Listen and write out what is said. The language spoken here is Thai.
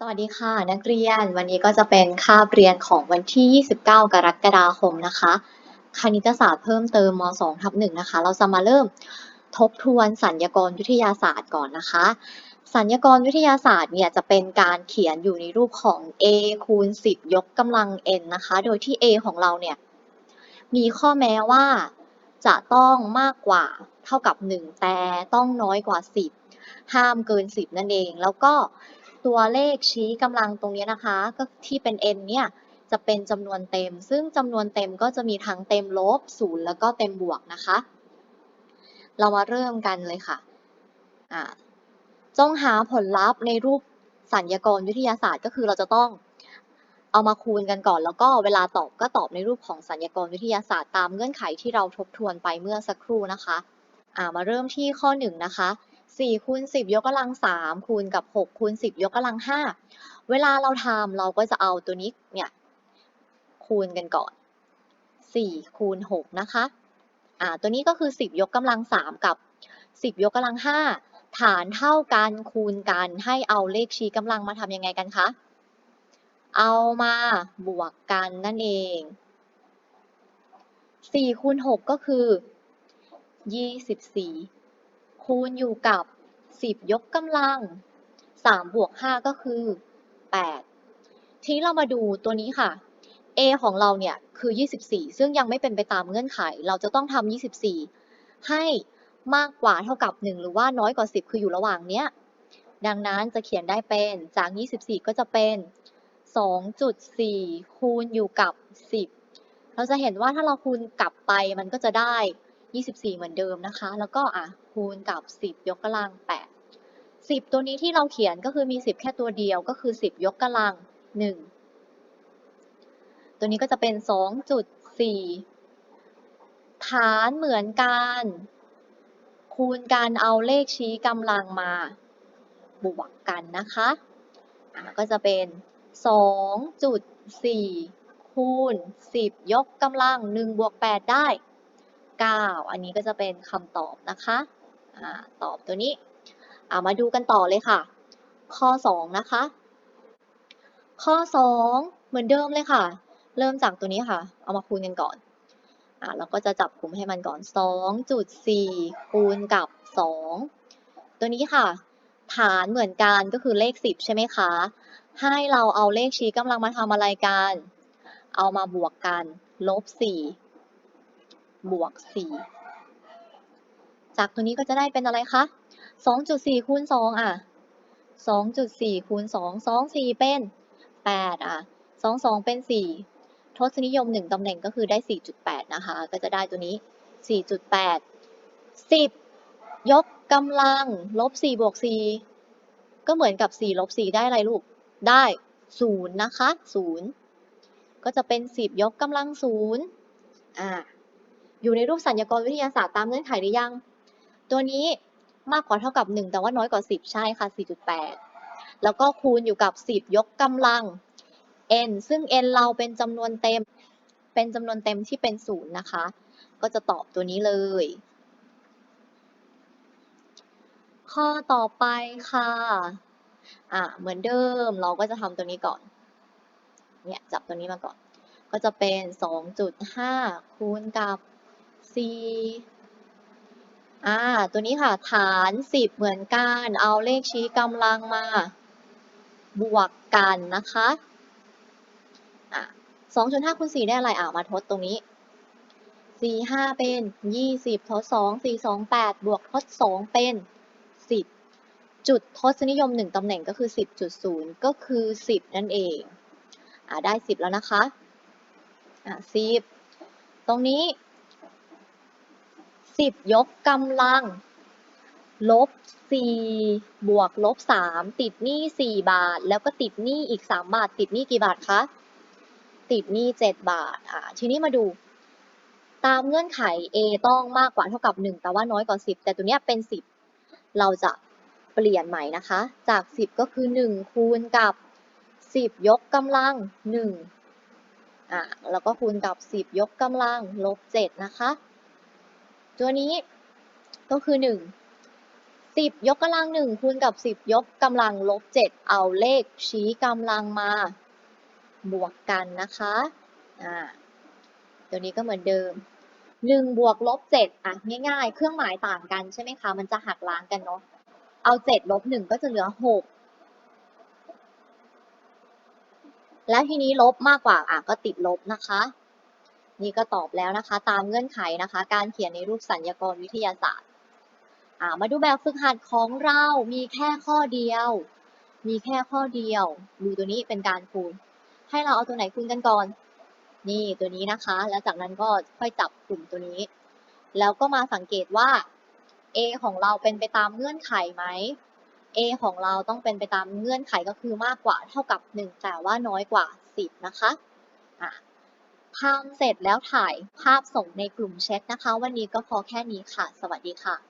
สวัสดีค่ะ นักเรียนวันนี้ก็จะเป็นคาบเรียนของวันที่ 29 กรกฎาคมนะคะ คณิตศาสตร์เพิ่มเติมม 2 ทับ1นะคะ เราจะมาเริ่มทบทวนสัญญกรวิทยาศาสตร์ก่อนนะคะ สัญญกรวิทยาศาสตร์เนี่ยจะเป็นการเขียนอยู่ในรูปของ a คูณ 10 ยกกำลัง n นะคะ โดยที่ a ของเราเนี่ยมีข้อแม้ว่าจะต้องมากกว่าเท่ากับ 1 แต่ต้องน้อยกว่า 10 ห้ามเกิน 10 นั่นเอง แล้วก็ ตัวเลขชี้กำลังตรงนี้นะคะ ก็ที่เป็น n เนี่ยจะเป็นจำนวนเต็ม ซึ่งจำนวนเต็มก็จะมีทั้งเต็มลบศูนย์แล้วก็เต็มบวกนะคะ เรามาเริ่มกันเลยค่ะอ่าจงหาผลลัพธ์ในรูปสัญญากรวิทยาศาสตร์ ก็คือเราจะต้องเอามาคูณกันก่อน แล้วก็เวลาตอบก็ตอบในรูปของสัญญากรวิทยาศาสตร์ตามเงื่อนไขที่เราทบทวนไปเมื่อสักครู่นะคะ มาเริ่มที่ข้อ1นะคะ 4คูณ10 ยกกำลัง 3 คูณกับ 6 คูณ 10 ยกกำลัง 5 เวลาเราทำเราก็จะเอาตัวนี้เนี่ยคูณกันก่อน 4 คูณ 6 นะคะ อ่า ตัวนี้ก็คือ 10 ยกกำลัง 3 กับ 10 ยกกำลัง 5 ฐานเท่ากันคูณกันให้เอาเลขชี้กำลังมาทำยังไงกันคะ เอามาบวกกันนั่นเอง 4 คูณ 6 ก็คือ 24 คูณอยู่กับ 10 ยกกำลัง 3 บวก 5 ก็คือ 8 ทีนี้เรามาดูตัวนี้ค่ะ a ของเราเนี่ยคือ 24 ซึ่งยังไม่เป็นไปตามเงื่อนไข เราจะต้องทำ24 ให้มากกว่าเท่ากับ 1 หรือว่าน้อยกว่า 10 คืออยู่ระหว่างเนี้ย ดังนั้นจะเขียนได้เป็นจาก 24 ก็จะเป็น 2.4 คูณอยู่กับ 10 เราจะเห็นว่าถ้าเราคูณกลับไปมันก็จะได้ 24 เหมือนเดิมนะคะ แล้วก็อะคูณกับ 10 ยกกำลัง 8 10 ตัวนี้ที่เราเขียนก็คือมี 10 แค่ตัวเดียวก็คือ 10 ยกกำลัง 1 ตัวนี้ก็จะเป็น 2.4 ฐานเหมือนกัน คูณกันเอาเลขชี้กำลังมาบวกกันนะคะะก็จะเป็น 2.4 คูณ 10 ยกกำลัง 1 บวก 8 ได้ 9 อันนี้ก็จะเป็นคำตอบนะคะอ่าตอบตัวนี้ามาดูกันต่อเลยค่ะ ข้อ 2 นะคะ ข้อ 2 เหมือนเดิมเลยค่ะ เริ่มจากตัวนี้ค่ะ เอามาคูณกันก่อนอ่าเราก็จะจับกลุ่มให้มันก่อน 2.4 คูณกับ 2 ตัวนี้ค่ะ ฐานเหมือนกันก็คือเลข 10 ใช่ไหมคะ ให้เราเอาเลขชี้กำลังมาทำอะไรกัน เอามาบวกกัน ลบ 4 บวก 4 จากตัวนี้ก็จะได้เป็นอะไรคะ 2.4 คูณ 2 อะ 2.4 คูณ 2 2 4 เป็น 8 อะ 2 2 เป็น 4 ทศนิยม 1 ตำแหน่งก็คือได้ 4.8 นะคะ ก็จะได้ตัวนี้ 4.8 10 ยกกำลัง ลบ 4 บวก 4 ก็เหมือนกับ 4 ลบ 4 ได้อะไรลูก ได้ 0 นะคะ 0 ก็จะเป็น 10 ยกกำลัง 0 อ่า อยู่ในรูปสัญญากรวิทยาศาสตร์ตามเงื่อนไขหรือยัง ตัวนี้มากกว่าเท่ากับ 1 แต่ว่าน้อยกว่า 10 ใช่ค่ะ 4.8 แล้วก็คูณอยู่กับ 10 ยกกำลัง n ซึ่ง n เราเป็นจำนวนเต็ม เป็นจำนวนเต็มที่เป็น0นะคะ ก็จะตอบตัวนี้เลย ข้อต่อไปค่ะ อะ เหมือนเดิมเราก็จะทำตัวนี้ก่อน เนี่ยจับตัวนี้มาก่อน ก็จะเป็น 2.5 คูณกับ 4อ่า ตัวนี้ค่ะ ฐาน10เหมือนกัน เอาเลขชี้กำลังมา บวกกันนะคะอะ2.5คูณ4ได้อะไรอ่ามาทดตรงนี้4 5เป็น20ทด2 4 2 8บวกทด2เป็น10จุดทศนิยม1ตำแหน่งก็คือ10.0ก็คือ10นั่นเองอ่าได้10แล้วนะคะอ่า10ตรงนี้ 10ยกกำลัง ลบ4บวกลบ3ติดหนี้4บาท แล้วก็ติดหนี้อีก3บาท ติดหนี้กี่บาทคะ ติดหนี้7บาท อ่า ทีนี้มาดู ตามเงื่อนไข A ต้องมากกว่าเท่ากับ1แต่ว่าน้อยกว่า10แต่ตัวเนี้ยเป็น10เราจะเปลี่ยนใหม่นะคะ จาก10ก็คือ1คูณกับ10ยกกำลัง1อ่าแล้วก็คูณกับ10ยกกำลังลบ7นะคะ ตัวนี้ก็คือ1สิบยกกำลังหนึ่งคูณกับสิบยกกำลังลบเจ็ดเอาเลขชี้กำลังมาบวกกันนะคะอ่าตัวนี้ก็เหมือนเดิมหนึ่งบวกลบเจ็ดอะ ง่ายๆ เครื่องหมายต่างกันใช่ไหมคะ มันจะหักล้างกันเนาะเอาเจ็ดลบหนึ่งก็จะเหลือหกแล้วทีนี้ลบมากกว่าอะก็ติดลบนะคะ นี่ก็ตอบแล้วนะคะ ตามเงื่อนไขนะคะ การเขียนในรูปสัญญากรวิทยาศาสตร์มาดูแบบฝึกหัดของเรามีแค่ข้อเดียว มีแค่ข้อเดียว ดูตัวนี้เป็นการคูณ ให้เราเอาตัวไหนคูณกันก่อน นี่ตัวนี้นะคะ แล้วจากนั้นก็ค่อยจับกลุ่มตัวนี้ แล้วก็มาสังเกตว่า A ของเราเป็นไปตามเงื่อนไขไหม A ของเราต้องเป็นไปตามเงื่อนไขก็คือมากกว่าเท่ากับ 1 แต่ว่าน้อยกว่า 10 นะคะอะ ทำเสร็จแล้วถ่ายภาพส่งในกลุ่มแชทนะคะ วันนี้ก็พอแค่นี้ค่ะ สวัสดีค่ะ